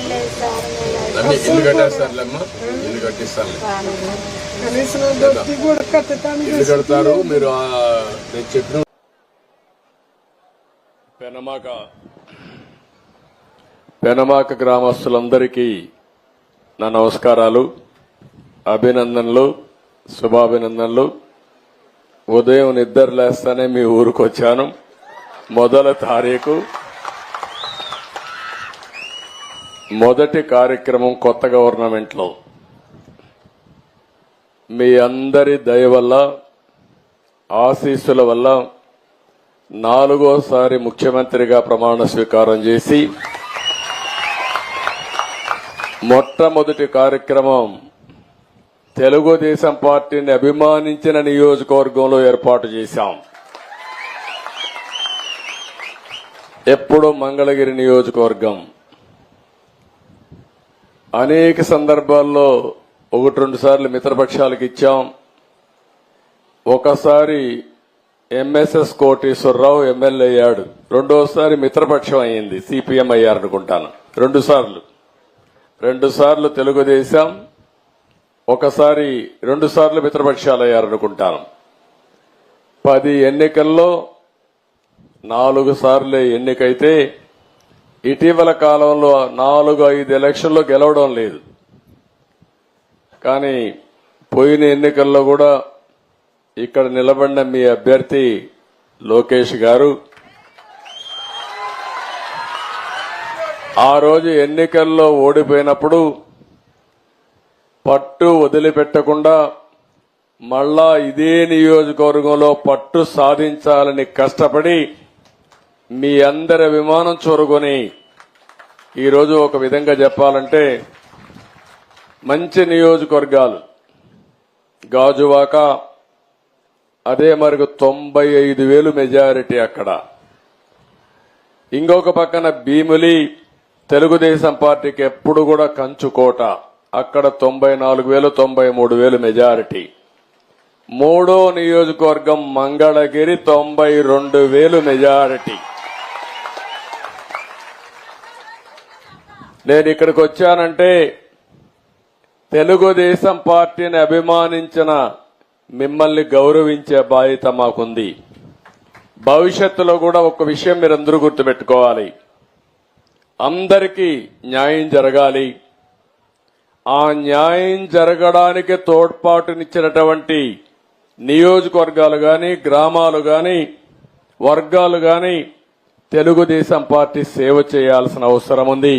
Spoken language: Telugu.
ఇల్లు కట్టేస్తారులేమ్మా ఇల్లు కట్టిస్తాను కడతారు మీరు ఆ, నేను చెప్పిన పెనమాక. పెనమాక గ్రామస్తులందరికీ నా నమస్కారాలు అభినందనలు శుభాభినందనలు. ఉదయం నిద్ర లేస్తానే మీ ఊరికి వచ్చాను మొదల తారీఖు మొదటి కార్యక్రమం కొత్త గవర్నమెంట్లో. మీ అందరి దయ వల్ల ఆశీస్సుల వల్ల నాలుగోసారి ముఖ్యమంత్రిగా ప్రమాణ స్వీకారం చేసి మొట్టమొదటి కార్యక్రమం తెలుగుదేశం పార్టీని అభిమానించిన నియోజకవర్గంలో ఏర్పాటు చేశాం. ఎప్పుడు మంగళగిరి నియోజకవర్గం. అనేక సందర్భాల్లో ఒకటి రెండు సార్లు మిత్రపక్షాలకు ఇచ్చాం. ఒకసారి ఎంఎస్ఎస్ కోటేశ్వరరావు ఎమ్మెల్యే అయ్యాడు. రెండోసారి మిత్రపక్షం అయింది సిపిఎం అయ్యారనుకుంటాను రెండు సార్లు. రెండు సార్లు తెలుగుదేశం ఒకసారి రెండు సార్లు మిత్రపక్షాలు అయ్యారనుకుంటాను పది ఎన్నికల్లో నాలుగు సార్లు ఎన్నికైతే ఇటీవల కాలంలో నాలుగు ఐదు ఎలక్షన్లో గెలవడం లేదు. కానీ పోయిన ఎన్నికల్లో కూడా ఇక్కడ నిలబడిన మీ అభ్యర్థి లోకేష్ గారు ఆ రోజు ఎన్నికల్లో ఓడిపోయినప్పుడు పట్టు వదిలిపెట్టకుండా మళ్ళా ఇదే నియోజకవర్గంలో పట్టు సాధించాలని కష్టపడి మీ అందరి విమానం చూరుకొని ఈరోజు ఒక విధంగా చెప్పాలంటే మంచి నియోజకవర్గాలు. గాజువాక అదే మరికి తొంభై ఐదు వేలు మెజారిటీ అక్కడ. ఇంకొక పక్కన భీములి తెలుగుదేశం పార్టీకి ఎప్పుడు కూడా కంచుకోట అక్కడ తొంభై నాలుగు వేలు తొంభై మూడు వేలు మెజారిటీ. మూడో నియోజకవర్గం మంగళగిరి తొంభై రెండు వేలు మెజారిటీ. నేను ఇక్కడికి వచ్చానంటే తెలుగుదేశం పార్టీని అభిమానించిన మిమ్మల్ని గౌరవించే బాధ్యత మాకుంది. భవిష్యత్తులో కూడా ఒక విషయం మీరందరూ గుర్తుపెట్టుకోవాలి. అందరికీ న్యాయం జరగాలి. ఆ న్యాయం జరగడానికి తోడ్పాటునిచ్చినటువంటి నియోజకవర్గాలు కానీ గ్రామాలు కానీ వర్గాలు కానీ తెలుగుదేశం పార్టీ సేవ చేయాల్సిన అవసరం ఉంది.